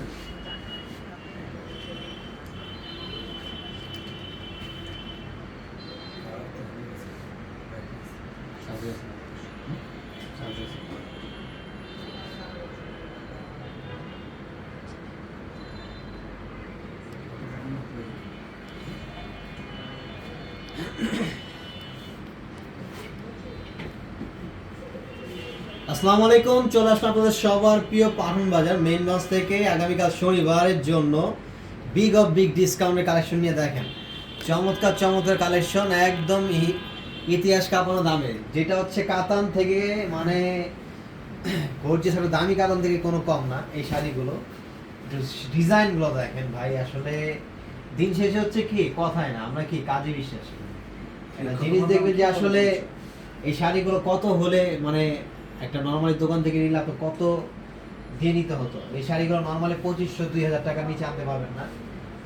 Excellent. আসসালামু আলাইকুম চলে আসলাম আপনাদের সবার প্রিয় পাঠন বাজার মেইন লঞ্চ থেকে আগামীকাল শনিবারের জন্য বিগ অফ বিগ ডিসকাউন্টের কালেকশন নিয়ে দেখেন। চমৎকার চমৎকার কালেকশন একদম ইতিহাস কাঁপানো দামে। যেটা হচ্ছে কাতান থেকে মানে গর্জিয়াস একটা দামি কাতান থেকে কোনো কম না এই শাড়িগুলো। ডিজাইনগুলো দেখেন ভাই আসলে দিন শেষে হচ্ছে কি কথায় না আমরা কি কাজে বিশ্বাস করি? একটা জিনিস দেখবেন যে আসলে এই শাড়িগুলো কত হলে মানে একটা নর্মালি দোকান থেকে নিলে আপনার কত দিয়ে নিতে হতো? এই শাড়িগুলো নর্মালি পঁচিশশো দুই হাজার টাকা নিচে আনতে পারবেন না।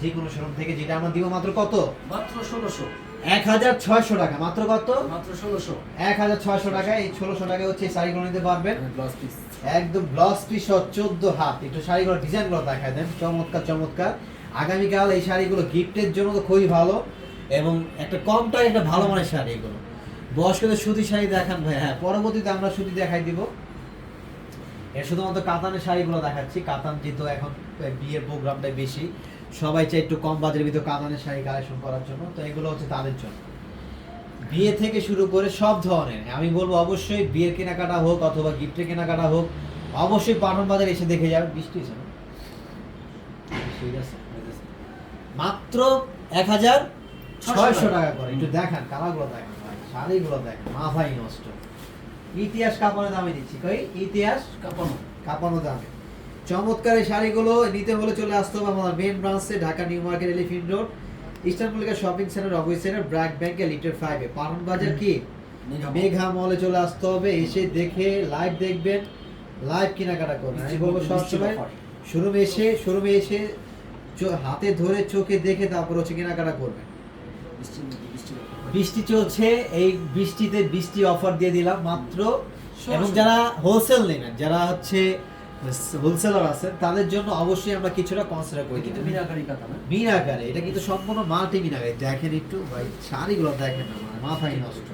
যে কোনো শোরুম থেকে যেটা আমরা দিব মাত্র কত? মাত্র ষোলোশো। এক হাজার ছয়শো টাকা। মাত্র কত? মাত্র ষোলোশো। এক হাজার ছয়শো টাকা এই ষোলোশো টাকা হচ্ছে শাড়িগুলো নিতে পারবেন। একদম ব্লাউজ পিস চোদ্দ হাত। একটু শাড়িগুলো ডিজাইনগুলো দেখায় দেন। চমৎকার চমৎকার। আগামীকাল এই শাড়িগুলো গিফটের জন্য তো খুবই ভালো। এবং একটা কম টাইম একটা ভালো মানের শাড়ি এগুলো। বয়স্কদের সুতি শাড়ি দেখান ভাই হ্যাঁ পরবর্তীতে আমরা সুতি দেখাই দিব। এর শুধুমাত্র কাতানের শাড়িগুলো দেখাচ্ছি, কাতান যেহেতু এখন বিয়ের প্রোগ্রামটা বেশি। সবাই চাই একটু কম বাজারের ভিতরে কাতানের শাড়ি কালেকশন করার জন্য, তো এগুলো হচ্ছে তাদের জন্য। বিয়ে থেকে শুরু করে সব ধরনের, আমি বলব অবশ্যই বিয়ের কেনাকাটা হোক অথবা গিফটের কেনাকাটা হোক, অবশ্যই পাঠন বাজার এসে দেখে যাবে, বৃষ্টি আছে মাত্র এক হাজার ছয়শো টাকা করে, একটু দেখান কালারগুলো দেখান। শাড়িগুলো দেখেন মাথাই নষ্ট। ইতিহাস কাপড়ের দামে দিচ্ছি। কই? ইতিহাস কাপানো কাপানো দামে। চমৎকার এই শাড়িগুলো নিতে হলে চলে আসতে হবে আমাদের মেন ব্রাঞ্চে Dhaka New Market Elephant Road Eastern Mallika Shopping Centre অবৈ centre BRAC ব্যাংকে লিটার ফাইভে পারন বাজার কি? মেঘা মলে। চলে আসতে হবে এসে দেখে লাইভ দেখবেন লাইভ কেনাকাটা করবেন। আমি বলব সবসময় শোরুমে এসে শোরুমে এসে হাতে ধরে চোখে দেখে তারপর হচ্ছে কেনাকাটা করবেন। বৃষ্টি চলছে এই বৃষ্টিতে বৃষ্টি অফার দিয়ে দিলাম মাত্র। এবং যারা হোলসেল নেবেন যারা হচ্ছে হোলসেলার আছেন তাদের জন্য অবশ্যই আমরা কিছুটা কনসিডার করে কিন্তু মিনাকারি কাতা না? মিনাকারে এটা কিন্তু সম্পূর্ণ মাল্টি মিনাকারে। দেখেন একটু ভাই শাড়িগুলো দেখেন না মানে মাথায় নষ্ট।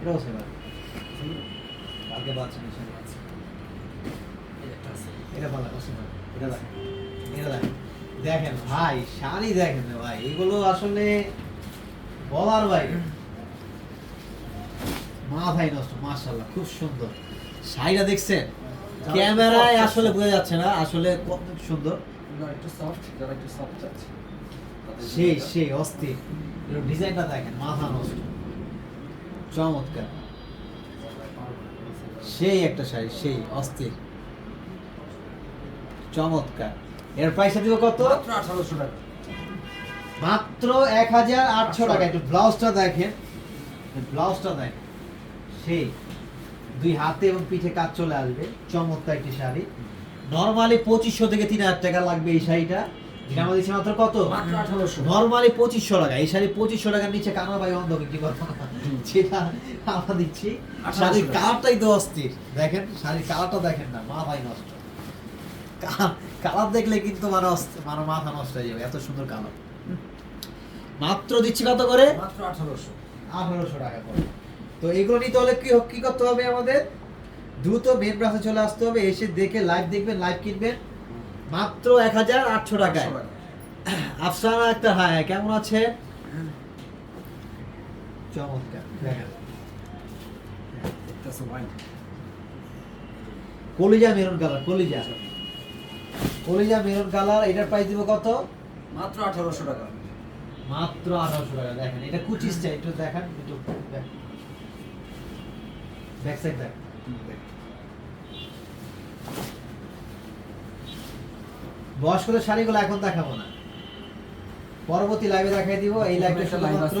এটাও সেবা কালকে বাচ্চা আছে। এটা ভালো আছে না এটা দেখেন এটা দেখেন। দেখেন ভাই শাড়ি দেখেন ভাই এগুলো আসলে বলার ভাই মাথায় নষ্ট মাশাআল্লাহ খুব সুন্দর। শাড়িটা দেখছেন? ক্যামেরায় আসলে বোঝা যাচ্ছে না আসলে কত সুন্দর। একটু সফট যারা একটু সফট চাচ্ছে সেই সেই অস্থির। ডিজাইনটা দেখেন মাথা নষ্ট। চমৎকার। সেই একটা শাড়ি সেই অস্থির। চমৎকার। এর প্রাইস দিব কত? আঠারোশো টাকা। মাত্র এক হাজার আটশো টাকা। একটু ব্লাউজটা দেখেন। ব্লাউজটা দেখেন। সেই দুই হাতে এবং পিঠে কাজ চলে আসবে। চমৎকার একটি শাড়ি। নর্মালি পঁচিশশো থেকে তিন হাজার টাকা লাগবে এই শাড়িটা। যেটা আমাদের দিচ্ছে মাত্র কত? নর্মালি পঁচিশশো টাকা। এই শাড়ি পঁচিশশো টাকার নিচে কানা বাই অন্ধ করব না। যেটা আমরা দিচ্ছি। শাড়ির। কালারটাই তো অস্থির। দেখেন শাড়ির কালারটা দেখেন না। মাথাই নষ্ট। কালার দেখলে কিন্তু মানে মানে মাথা নষ্ট হয়ে যাবে। এত সুন্দর কালার। মাত্র দিচ্ছি কত করে? মাত্র আঠারোশো। আঠারোশো টাকা করে। তো এগুলো নিতে হলে কি কি করতে হবে আমাদের? দ্রুত মেন ব্রাঞ্চে চলে আসতে হবে এসে দেখে লাইভ দেখবেন লাইভ কিনবেন। মাত্র এক হাজার আটশো টাকায়। আফসানা একটা হ্যাঁ কেমন আছে? চমৎকার কলিজা মেরুন কালার কলিজা। কলিজা মেরুন কালার এটার প্রাইস দিব কত? মাত্র আঠারোশো টাকা। মাত্র আঠারোশো টাকা দেখেন এটা কুচিস চাই একটু দেখেন একটু ব্যাক সাইড দেখ। বয়স্কদের শাড়িগুলো এখন দেখাবো না। পরবর্তী লাইভে দেখাই দিব এই লাইভটা শুধুমাত্র।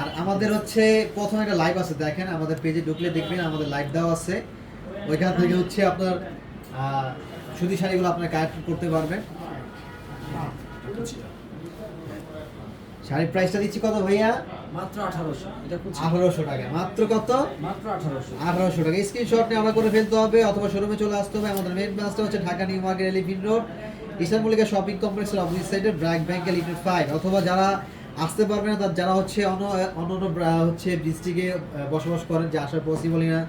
আর আমাদের হচ্ছে প্রথমে একটা লাইভ আছে দেখেন আমাদের পেজে ঢুকলে দেখবেন আমাদের লাইভ দেওয়া আছে। ওইখান থেকে হচ্ছে আপনার আহ, সুতি শাড়িগুলো আপনার কালেক্ট করতে পারবেন। শাড়ির প্রাইসটা দিচ্ছি কত ভাইয়া? মাত্র আঠারোশো। এটা আঠারোশো টাকা। মাত্র কত? মাত্র আঠারোশো। আঠারোশো টাকা। স্ক্রিনশট নিয়ে আমরা করে ফেলতে হবে অথবা শোরুমে চলে আসতে হবে। আমাদের মেন ব্রাঞ্চটা হচ্ছে Dhaka New Market Elephant Road Eastern Mallika Shopping কমপ্লেক্সের অপোজিট সাইডে ব্র্যাক ব্যাংকে লিমিটেড ফাইভ অথবা যারা আসতে পারবে না তার যারা হচ্ছে অন্য অন্য অন্য হচ্ছে ডিস্ট্রিক্টে বসবাস করেন যে আসা পসিবলই না।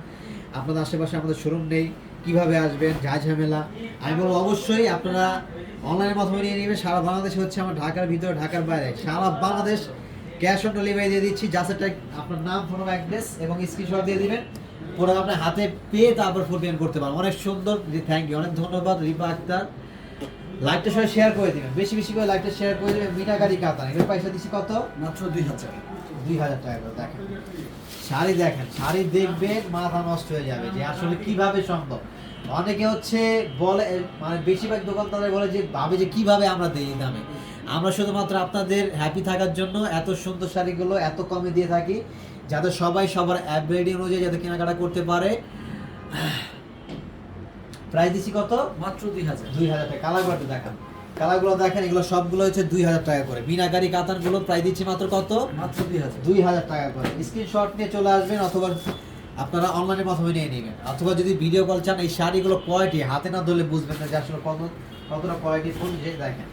আপনাদের আশেপাশে আমাদের শোরুম নেই। কীভাবে আসবেন, যা ঝামেলা। আমি বলব অবশ্যই আপনারা অনলাইনের মাধ্যমে নিয়ে নেবেন, সারা বাংলাদেশে হচ্ছে আমার ঢাকার ভিতরে, ঢাকার বাইরে। সারা বাংলাদেশ ক্যাশ অন ডেলিভারি দিয়ে দিচ্ছি একটা আপনার নাম ফোন অ্যাড্রেস এবং স্ক্রিনশট দিয়ে দিবেন। পুরো আপনার হাতে পেয়ে তারপর ফুল পেমেন্ট করতে পারবেন। অনেক সুন্দর থ্যাংক ইউ অনেক ধন্যবাদ, রিপা আক্তার। লাইভটা সবাই শেয়ার করে দিবেন। বেশি বেশি করে লাইভটা শেয়ার করে দিবেন। মিনাগাড়ি কাতান এগুলো পয়সা দিচ্ছি কত? মাত্র দুই হাজার দুই হাজার টাকা করে দেখেন। শাড়ি দেখেন শাড়ি দেখবেন মাথা নষ্ট হয়ে যাবে যে আসলে কীভাবে সম্ভব। অনেকে হচ্ছে বলে মানে বেশিরভাগ দোকানদার বলে যে ভাবে যে কীভাবে আমরা দিই দামে। আমরা শুধুমাত্র আপনাদের হ্যাপি থাকার জন্য এত সুন্দর শাড়িগুলো এত কমে দিয়ে থাকি যাতে সবাই সবার অ্যাবিলিটি অনুযায়ী যাতে কেনাকাটা করতে পারে। প্রাইস দিচ্ছি কত? মাত্র দুই হাজার। দুই হাজার টাকা। কালারগুলো দেখান। কালারগুলো দেখেন এগুলো সবগুলো হচ্ছে দুই হাজার টাকা করে। বিনাকারি কাতানগুলো প্রাইস দিচ্ছি মাত্র কত? মাত্র দুই হাজার। দুই হাজার টাকা করে। স্ক্রিনশট নিয়ে চলে আসবেন অথবা আপনারা অনলাইনের মাধ্যমে নিয়ে নেবেন। অথবা যদি ভিডিও কল চান এই শাড়িগুলো কোয়ালিটি হাতে না ধরলে বুঝবেন না যে আসলে কত কতটা কোয়ালিটি ফুল। যে দেখেন।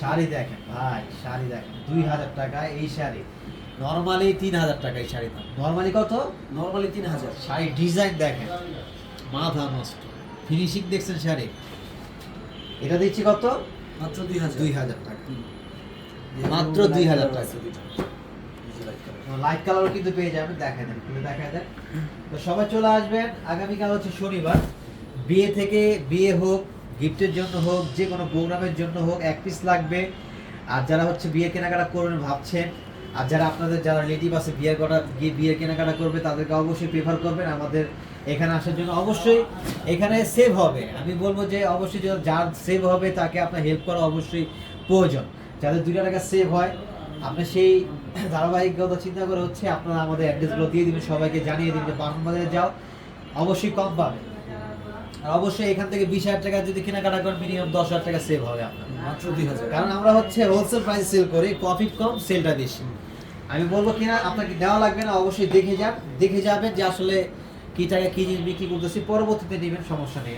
শাড়ি দেখেন ভাই শাড়ি দেখেন। দুই হাজার টাকা এই শাড়ি। নর্মালি তিন হাজার টাকা এই শাড়ি দাম নর্মালি কত? নর্মালি তিন হাজার। শাড়ি ডিজাইন দেখেন। মাথা নষ্ট। ফিনিশিং দেখছেন শাড়ি? এটা দিচ্ছি কত? মাত্র দুই হাজার। দুই হাজার টাকা। মাত্র লাইট 2000 কালার টাকা। Light colour. কালারও কিন্তু পেয়ে যাবেন দেখা দেন খুলে দেখা দেন। তো সবাই চলে আসবেন আগামীকাল হচ্ছে শনিবার। বিয়ে থেকে বিয়ে হোক গিফটের জন্য হোক যে কোনো প্রোগ্রামের জন্য হোক এক পিস লাগবে। আর যারা হচ্ছে বিয়ে কেনাকাটা করবেন ভাবছেন আর যারা আপনাদের যারা রিলেটিভ আছে বিয়ে করা গিয়ে বিয়ে কেনাকাটা করবে তাদেরকে অবশ্যই প্রেফার করবেন। আমাদের এখানে আসার জন্য অবশ্যই এখানে সেভ হবে। আমি বলব যে অবশ্যই যার সেভ হবে তাকে আপনার হেল্প করা অবশ্যই প্রয়োজন। যাদের দুইটা টাকা সেভ হয় আপনি সেই ধারাবাহিকতা চিন্তা করে হচ্ছে আপনারা আমাদের অ্যাড্রেসগুলো দিয়ে দিবেন সবাইকে জানিয়ে দিন যে বাসন যাও অবশ্যই কম পাবে। আর অবশ্যই এখান থেকে বিশ হাজার টাকা যদি কেনাকাটা করেন মিনিমাম দশ হাজার টাকা সেভ হবে আপনার। মাত্র দুই হাজার। কারণ আমরা হচ্ছে হোলসেল প্রাইস সেল করি প্রফিট কম সেলটা বেশি। আমি বলব কিনা আপনাকে দেওয়া লাগবে না অবশ্যই দেখে যান। দেখে যাবেন যে আসলে কি টাকা কি জিনিস বিক্রি করতেছি পরবর্তীতে নেবেন সমস্যা নেই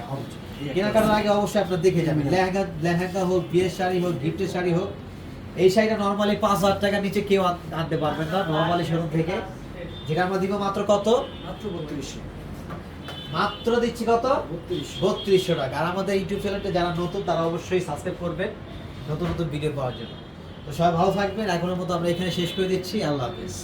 কেনাকাটার আগে অবশ্যই আপনার দেখে যাবেন। লেহেঙ্গা লেহেঙ্গা হোক বিয়ের শাড়ি হোক গিফটের শাড়ি হোক এই শাড়িটা নর্মালি পাঁচ হাজার টাকার নিচে কেউ আনতে পারবেন না নর্মালি শোরুম থেকে। যেটা আমরা দিব মাত্র কত? মাত্র বত্রিশশো। মাত্র দিচ্ছি কত? বত্রিশশো। বত্রিশশো টাকা। আর আমাদের ইউটিউব চ্যানেলটা যারা নতুন তারা অবশ্যই সাবস্ক্রাইব করবেন নতুন নতুন ভিডিও পাওয়ার জন্য। তো সবাই ভালো থাকবেন। এখনের মতো আমরা এখানে শেষ করে দিচ্ছি। আল্লাহ হাফিজ।